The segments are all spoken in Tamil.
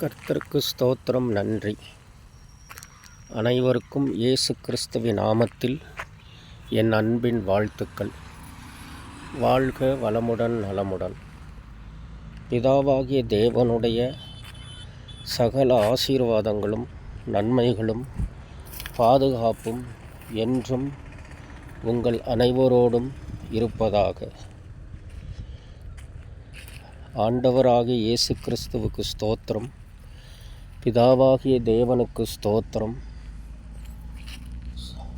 கர்த்தருக்கு ஸ்தோத்திரம் நன்றி. அனைவருக்கும் இயேசு கிறிஸ்துவின் நாமத்தில் என் அன்பின் வாழ்த்துக்கள். வாழ்க வளமுடன் நலமுடன். பிதாவாகிய தேவனுடைய சகல ஆசீர்வாதங்களும் நன்மைகளும் பாதுகாப்பும் என்றும் உங்கள் அனைவரோடும் இருப்பதாக. ஆண்டவராகிய இயேசு கிறிஸ்துவுக்கு ஸ்தோத்திரம். பிதாவாகிய தேவனுக்கு ஸ்தோத்திரம்.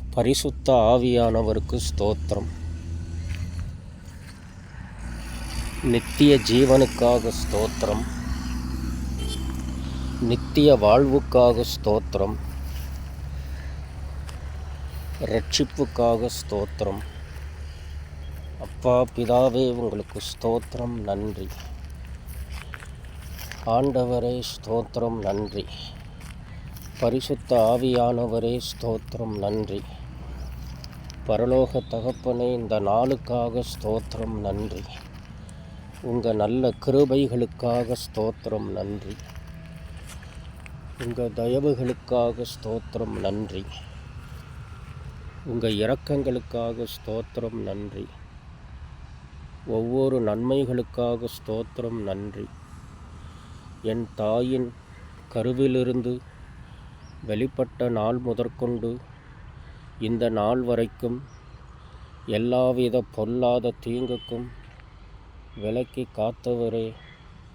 பரிசுத்த ஆவியானவருக்கு ஸ்தோத்திரம். நித்திய ஜீவனுக்காக ஸ்தோத்திரம். நித்திய வாழ்வுக்காக ஸ்தோத்திரம். ரட்சிப்புக்காக ஸ்தோத்திரம். அப்பா பிதாவே உங்களுக்கு ஸ்தோத்திரம். நன்றி. ஆண்டவரே ஸ்தோத்திரம் நன்றி. பரிசுத்த ஆவியானவரே ஸ்தோத்திரம் நன்றி. பரலோக தகப்பனே இந்த நாளுக்காக ஸ்தோத்திரம் நன்றி. உங்கள் நல்ல கிருபைகளுக்காக ஸ்தோத்திரம் நன்றி. உங்கள் தயவுகளுக்காக ஸ்தோத்திரம் நன்றி. உங்கள் இரக்கங்களுக்காக ஸ்தோத்திரம் நன்றி. ஒவ்வொரு நன்மைகளுக்காக ஸ்தோத்திரம் நன்றி. என் தாயின் கருவிலிருந்து வெளிப்பட்ட நாள் முதற்கொண்டு இந்த நாள் வரைக்கும் எல்லாவித பொல்லாத தீங்குக்கும் விலக்கி காத்தவரே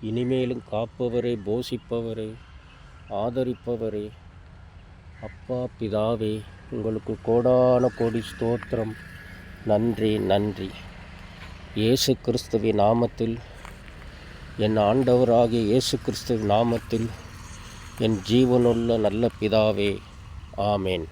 இனிமேலும் காப்பவரே போஷிப்பவரே ஆதரிப்பவரே. அப்பா பிதாவே உங்களுக்கு கோடான கோடி ஸ்தோத்திரம். நன்றி நன்றி. இயேசு கிறிஸ்துவின் நாமத்தில் என் ஆண்டவராகிய இயேசு கிறிஸ்துவின் நாமத்தில் என் ஜீவனுள்ள நல்ல பிதாவே. ஆமேன்.